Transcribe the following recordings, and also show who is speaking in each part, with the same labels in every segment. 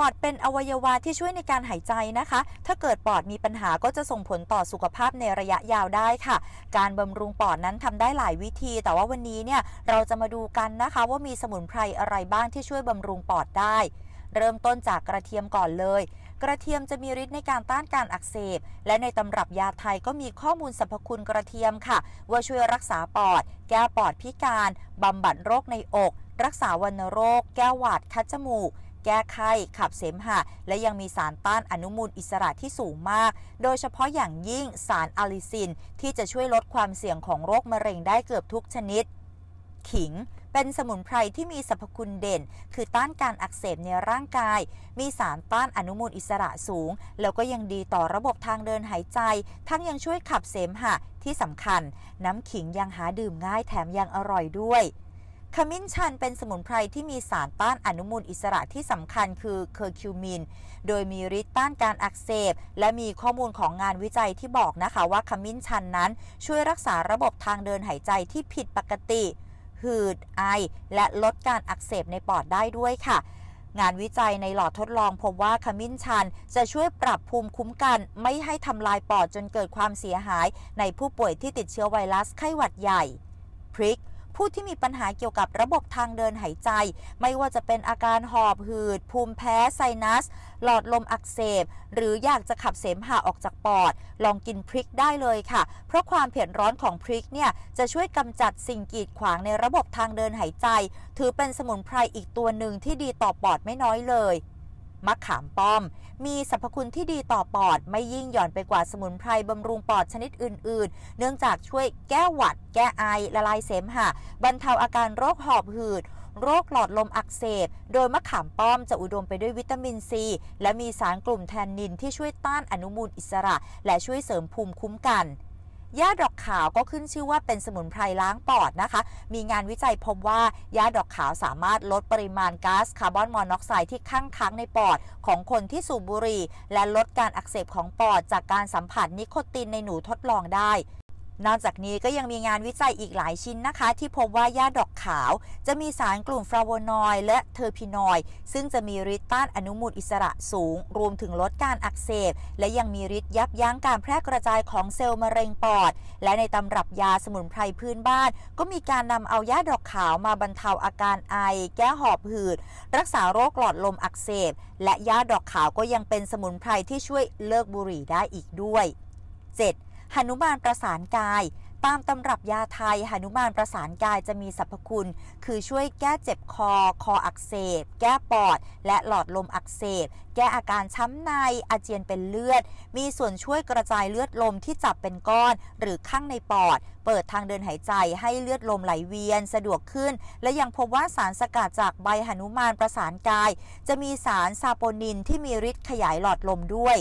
Speaker 1: อดเป็นอวัยวะที่ช่วยในการหายใจนะคะ ถ้าเกิดปอดมีปัญหาก็จะส่งผลต่อสุขภาพในระยะยาวได้ค่ะ การบำรุงปอดนั้นทำได้หลายวิธี แต่ว่าวันนี้เนี่ยเราจะมาดูกันนะคะ ว่ามีสมุนไพรอะไรบ้างที่ช่วยบำรุงปอดได้ เริ่มต้นจากกระเทียมก่อนเลยกระเทียมจะมีฤทธิ์ในการต้านการอักเสบ และในตำรับยาไทยก็มีข้อมูลสรรพคุณกระเทียมค่ะ ว่าช่วยรักษาปอด แก้ปอดพิการ บำบัดโรคในอก รักษาวัณโรค แก้หวัดคัดจมูก แก้ไข้ ขับเสมหะ และยังมีสารต้านอนุมูลอิสระที่สูงมาก โดยเฉพาะอย่างยิ่งสารอะลิซิน ที่จะช่วยลดความเสี่ยงของโรคมะเร็งได้เกือบทุกชนิด ขิงเป็นสมุนไพรที่มีสรรพคุณเด่น คือต้านการอักเสบในร่างกาย มีสารต้านอนุมูลอิสระสูง แล้วก็ยังดีต่อระบบทางเดินหายใจ ทั้งยังช่วยขับเสมหะที่สำคัญ น้ำขิงยังหาดื่มง่ายแถมยังอร่อยด้วย ขมิ้นชันเป็นสมุนไพรที่มีสารต้านอนุมูลอิสระที่สำคัญคือเคอร์คิวมิน โดยมีฤทธิ์ต้านการอักเสบ และมีข้อมูลของงานวิจัยที่บอกนะคะว่าขมิ้นชันนั้น ช่วยรักษาระบบทางเดินหายใจที่ผิดปกติ หืดไอ และลดการอักเสบในปอดได้ด้วยค่ะงานวิจัยในหลอดทดลองพบว่าขมิ้นชันจะช่วยปรับภูมิคุ้มกัน ไม่ให้ทำลายปอดจนเกิดความเสียหาย ในผู้ป่วยที่ติดเชื้อไวรัสไข้หวัดใหญ่ พริก ผู้ที่มีปัญหาเกี่ยวกับระบบทางเดินหายใจ ไม่ว่าจะเป็นอาการหอบหืด ภูมิแพ้ไซนัส หลอดลมอักเสบ หรืออยากจะขับเสมหะออกจากปอด ลองกินพริกได้เลยค่ะ เพราะความเผ็ดร้อนของพริกเนี่ยจะช่วยกำจัดสิ่งกีดขวางในระบบทางเดินหายใจ ถือเป็นสมุนไพรอีกตัวหนึ่งที่ดีต่อปอดไม่น้อยเลย มะขามป้อม มีสรรพคุณที่ดีต่อปอด ไม่ยิ่งหย่อนไปกว่าสมุนไพรบำรุงปอดชนิดอื่น ๆ เนื่องจากช่วยแก้หวัด แก้ไอ ละลายเสมหะ บรรเทาอาการโรคหอบหืด โรคหลอดลมอักเสบ โดยมะขามป้อมจะอุดมไปด้วยวิตามินซี และมีสารกลุ่มแทนนินที่ช่วยต้านอนุมูลอิสระ และช่วยเสริมภูมิคุ้มกัน หญ้าดอกขาวก็ขึ้นชื่อว่าเป็นสมุนไพรล้างปอดนะคะ มีงานวิจัยพบว่าหญ้าดอกขาวสามารถลดปริมาณก๊าซคาร์บอนมอนอกไซด์ที่ค้างค้างในปอดของคนที่สูบบุหรี่ และลดการอักเสบของปอดจากการสัมผัสนิโคตินในหนูทดลองได้ นอกจากนี้ก็ยังมีงานวิจัยอีกหลายชิ้นนะคะ ที่พบว่าหญ้าดอกขาว จะมีสารกลุ่มฟลาโวนอยด์และเทอร์พินอยด์ซึ่งจะมีฤทธิ์ต้านอนุมูลอิสระสูง รวมถึงลดการอักเสบ และยังมีฤทธิ์ยับยั้งการแพร่กระจายของเซลล์มะเร็งปอด และในตำรับยาสมุนไพรพื้นบ้าน ก็มีการนำเอาหญ้าดอกขาวมาบรรเทาอาการไอ แก้หอบหืด รักษาโรคหลอดลมอักเสบ และหญ้าดอกขาวก็ยังเป็นสมุนไพรที่ช่วยเลิกบุหรี่ได้อีกด้วย 7. หนุมานประสานกาย ตามตำรับยาไทยหนุมานประสานกายจะมีสรรพคุณ คือช่วยแก้เจ็บคอ คออักเสบ แก้ปอด และหลอดลมอักเสบ แก้อาการช้ำใน อาเจียนเป็นเลือด มีส่วนช่วยกระจายเลือดลมที่จับเป็นก้อน หรือข้างในปอด เปิดทางเดินหายใจให้เลือดลมไหลเวียนสะดวกขึ้น และยังพบว่าสารสกัดจากใบหนุมานประสานกาย จะมีสารซาโปนินที่มีฤทธิ์ขยายหลอดลมด้วย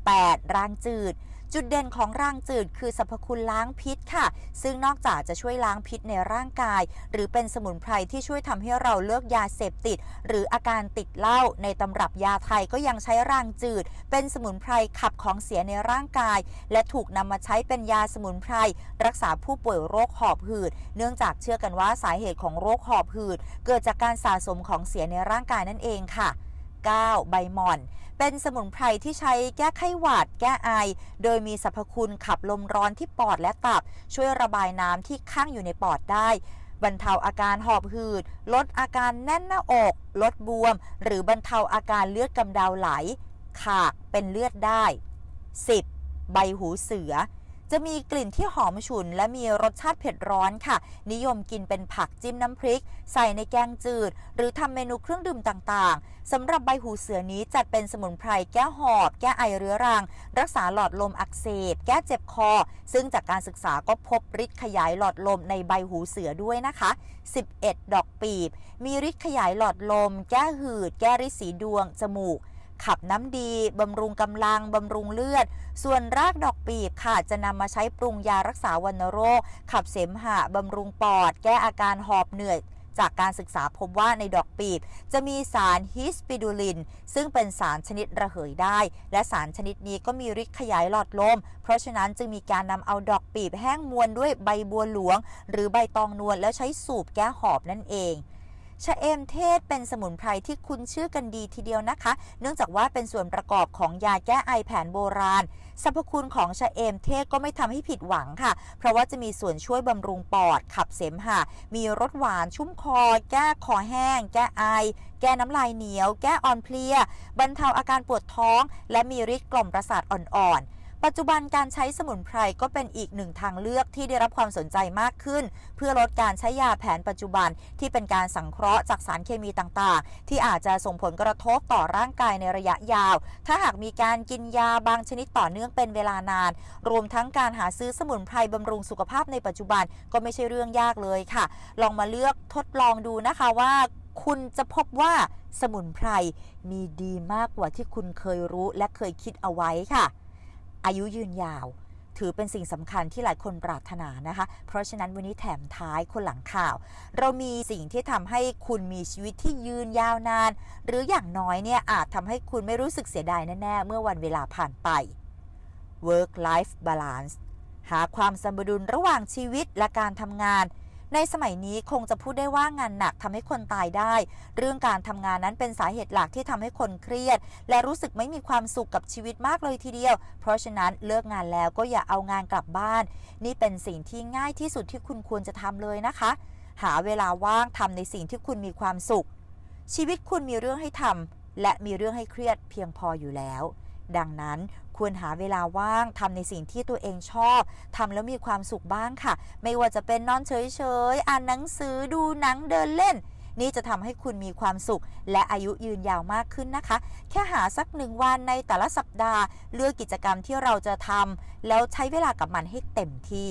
Speaker 1: 8. ร่างจืด จุดเด่นของร่างจืดคือสรรพคุณล้างพิษค่ะ ซึ่งนอกจากจะช่วยล้างพิษในร่างกาย หรือเป็นสมุนไพรที่ช่วยทำให้เราเลิกยาเสพติด หรืออาการติดเหล้าในตำรับยาไทยก็ยังใช้ร่างจืด เป็นสมุนไพรขับของเสียในร่างกาย และถูกนำมาใช้เป็นยาสมุนไพรรักษาผู้ป่วยโรคหอบหืด เนื่องจากเชื่อกันว่าสาเหตุของโรคหอบหืด เกิดจากการสะสมของเสียในร่างกายนั่นเองค่ะ 9. ใบหม่อน เป็นสมุนไพรที่ใช้แก้ไข้หวัด แก้ไอ โดยมีสรรพคุณขับลมร้อนที่ปอดและตับ ช่วยระบายน้ำที่ข้างอยู่ในปอดได้ บรรเทาอาการหอบหืด ลดอาการแน่นหน้าอก ลดบวม หรือบรรเทาอาการเลือดกำเดาไหล ขากเป็นเลือดได้ 10. ใบหูเสือ จะมีกลิ่นที่หอมฉุน และมีรสชาติเผ็ดร้อนค่ะ นิยมกินเป็นผักจิ้มน้ำพริก ใส่ในแกงจืด หรือทำเมนูเครื่องดื่มต่างๆสำหรับใบหูเสือนี้จัดเป็นสมุนไพรแก้หอบ แก้ไอเรื้อรัง รักษาหลอดลมอักเสบ แก้เจ็บคอ ซึ่งจากการศึกษาก็พบฤทธิ์ขยายหลอดลมในใบหูเสือด้วยนะคะ 11 ดอกปีบ มีฤทธิ์ขยายหลอดลม แก้หืด แก้ริดสีดวง จมูก ขับน้ำดีบำรุงกำลังบำรุงเลือด ส่วนรากดอกปีบค่ะจะนำมาใช้ปรุงยารักษาวัณโรค ขับเสมหะบำรุงปอด แก้อาการหอบเหนื่อยจากการศึกษาพบว่าในดอกปีบ จะมีสารฮิสปิดูลิน ซึ่งเป็นสารชนิดระเหยได้ และสารชนิดนี้ก็มีฤทธิ์ขยายหลอดลม เพราะฉะนั้นจึงมีการนำเอาดอกปีบแห้งมวนด้วยใบบัวหลวง หรือใบตองนวลแล้วใช้สูบแก้หอบนั่นเอง ชะเอมเทศเป็นสมุนไพรที่คุ้นชื่อกันดีทีเดียวนะคะ เนื่องจากว่าเป็นส่วนประกอบของยาแก้ไอแผนโบราณ สรรพคุณของชะเอมเทศก็ไม่ทำให้ผิดหวังค่ะ เพราะว่าจะมีส่วนช่วยบำรุงปอด ขับเสมหะ มีรสหวานชุ่มคอ แก้คอแห้ง แก้ไอ แก้น้ำลายเหนียว แก้อ่อนเพลีย บรรเทาอาการปวดท้อง และมีฤทธิ์กล่อมประสาทอ่อนๆ ปัจจุบันการใช้สมุนไพรก็เป็นอีกหนึ่งทางเลือกที่ได้รับความสนใจมากขึ้น เพื่อลดการใช้ยาแผนปัจจุบันที่เป็นการสังเคราะห์จากสารเคมีต่างๆ ที่อาจจะส่งผลกระทบต่อร่างกายในระยะยาว ถ้าหากมีการกินยาบางชนิดต่อเนื่องเป็นเวลานาน รวมทั้งการหาซื้อสมุนไพรบำรุงสุขภาพในปัจจุบันก็ไม่ใช่เรื่องยากเลยค่ะ ลองมาเลือกทดลองดูนะคะว่าคุณจะพบว่าสมุนไพรมีดีมากกว่าที่คุณเคยรู้และเคยคิดเอาไว้ค่ะ อายุยืนยาว ถือเป็นสิ่งสำคัญที่หลายคนปรารถนานะคะ เพราะฉะนั้นวันนี้แถมท้ายคนหลังข่าว เรามีสิ่งที่ทำให้คุณมีชีวิตที่ยืนยาวนาน หรืออย่างน้อยเนี่ยอาจทำให้คุณไม่รู้สึกเสียดายแน่ๆเมื่อวันเวลาผ่านไป work life balance หาความสมดุลระหว่างชีวิตและการทำงาน ในสมัยนี้คงจะพูดได้ว่างานหนักทำให้คนตายได้ เรื่องการทำงานนั้นเป็นสาเหตุหลักที่ทำให้คนเครียด และรู้สึกไม่มีความสุขกับชีวิตมากเลยทีเดียว เพราะฉะนั้นเลิกงานแล้วก็อย่าเอางานกลับบ้าน นี่เป็นสิ่งที่ง่ายที่สุดที่คุณควรจะทำเลยนะคะ หาเวลาว่างทำในสิ่งที่คุณมีความสุข ชีวิตคุณมีเรื่องให้ทำและมีเรื่องให้เครียดเพียงพออยู่แล้ว ดังนั้นควรหาเวลาว่างทำในสิ่งที่ตัวเองชอบทำแล้วมีความสุขบ้างค่ะ ไม่ว่าจะเป็นนอนเฉยๆ อ่านหนังสือดูหนังเดินเล่น นี่จะทำให้คุณมีความสุข และอายุยืนยาวมากขึ้นนะคะ แค่หาสักหนึ่งวันในแต่ละสัปดาห์ เลือกกิจกรรมที่เราจะทำแล้วใช้เวลากับมันให้เต็มที่